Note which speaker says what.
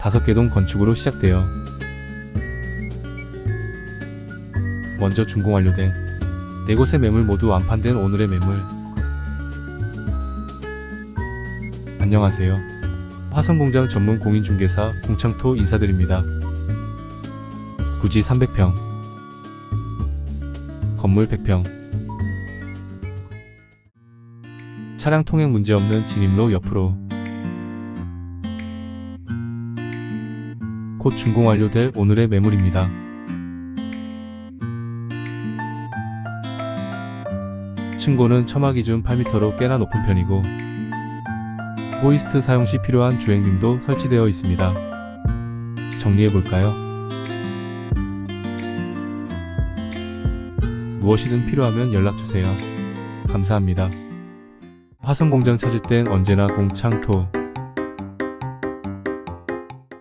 Speaker 1: 5개 동 건축으로 시작돼요. 먼저 준공 완료된 네 곳의 매물 모두 완판된 오늘의 매물. 안녕하세요. 화성공장 전문 공인중개사 공창토 인사드립니다. 부지 300평, 건물 100평, 차량 통행 문제 없는 진입로 옆으로 곧 준공 완료될 오늘의 매물입니다. 층고는 처마 기준 8m로 꽤나 높은 편이고 호이스트 사용 시 필요한 주행등도 설치되어 있습니다. 정리해 볼까요? 무엇이든 필요하면 연락 주세요. 감사합니다. 화성공장 찾을 땐 언제나 공창토